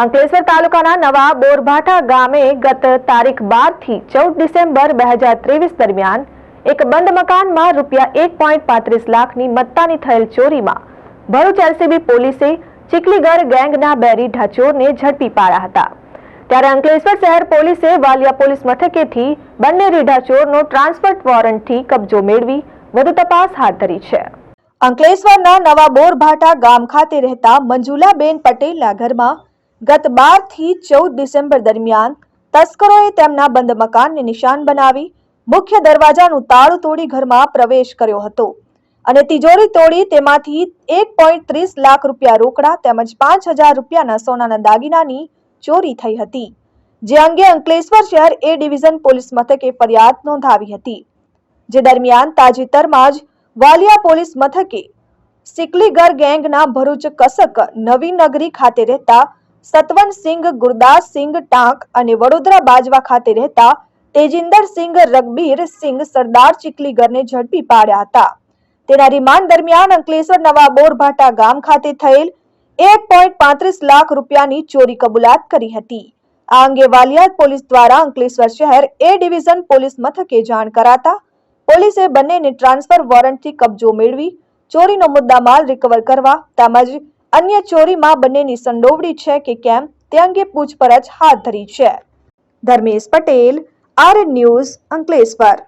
અંકલેશ્વર તાલુકાના નવા બોરભાઠા ગામે ગત તારીખ બારથી ચૌદ ડિસેમ્બર બે દરમિયાન એક બંધ મકાનમાં રૂપિયા એક પોઈન્ટ પાંત્રીસ લાખની મત્તાની થયેલ ચોરીમાં ભરૂચ એલસીબી પોલીસે ચીકલીગર ગેંગના બે ઢાચોરને ઝડપી પાડ્યા હતા. ત્યારે અંકલેશ્વર શહેર પોલીસે વાલિયા પોલીસ મથકેથી બંને રીઢાચોરનો ટ્રાન્સફર વોરંટથી કબજો મેળવી વધુ તપાસ હાથ ધરી છે. અંકલેશ્વરના નવા બોરભાટા ગામ ખાતે રહેતા મંજુલાબેન પટેલના ઘરમાં ગત બારથી ચૌદ ડિસેમ્બર દરમિયાન તસ્કરોએ તેમના બંધ મકાનને નિશાન બનાવી મુખ્ય દરવાજાનું તાળું તોડી ઘરમાં પ્રવેશ કર્યો હતો અને તિજોરી તોડી તેમાંથી એક પોઈન્ટ ત્રીસ લાખ રૂપિયા રોકડા તેમજ પાંચ હજાર રૂપિયાના સોનાના દાગીનાની ચોરી થઈ હતી, જે અંગે અંકલેશ્વર શહેર એ ડિવિઝન પોલીસ મથકે ફરિયાદ નોંધાવી હતી. જે દરમિયાન તાજેતરમાં જ વાલિયા પોલીસ મથકે સિકલીગર ગેંગના ભરૂચ કસક નવી નગરી ખાતે રહેતા સતવંતસિંહ ગુરદાસસિંહ ટાંક અને વડોદરા બાજવા ખાતે રહેતા તેજિંદરસિંહ રગબીર સરદાર ચીકલીગરને ઝડપી પાડ્યા હતા. તેના રિમાન્ડ દરમિયાન અંકલેશ્વર નવા બોરભાટા ગામ ખાતે થયેલ એક પોઈન્ટ પાંત્રીસ લાખ રૂપિયાની ચોરી કબૂલાત કરી હતી. આ અંગે વાલિયાદ પોલીસ દ્વારા અંકલેશ્વર શહેર એ ડિવિઝન પોલીસ મથકે જાણ કરાતા પોલીસે બંનેને ટ્રાન્સફર વોરંટથી કબજો મેળવી, ચોરીનો મુદ્દામાલ રિકવર કરવા તેમજ અન્ય ચોરીમાં બંનેની સંડોવણી છે કે કેમ તે અંગે પૂછપરછ હાથ ધરી છે. Dharmesh Patel R news Ankleshwar.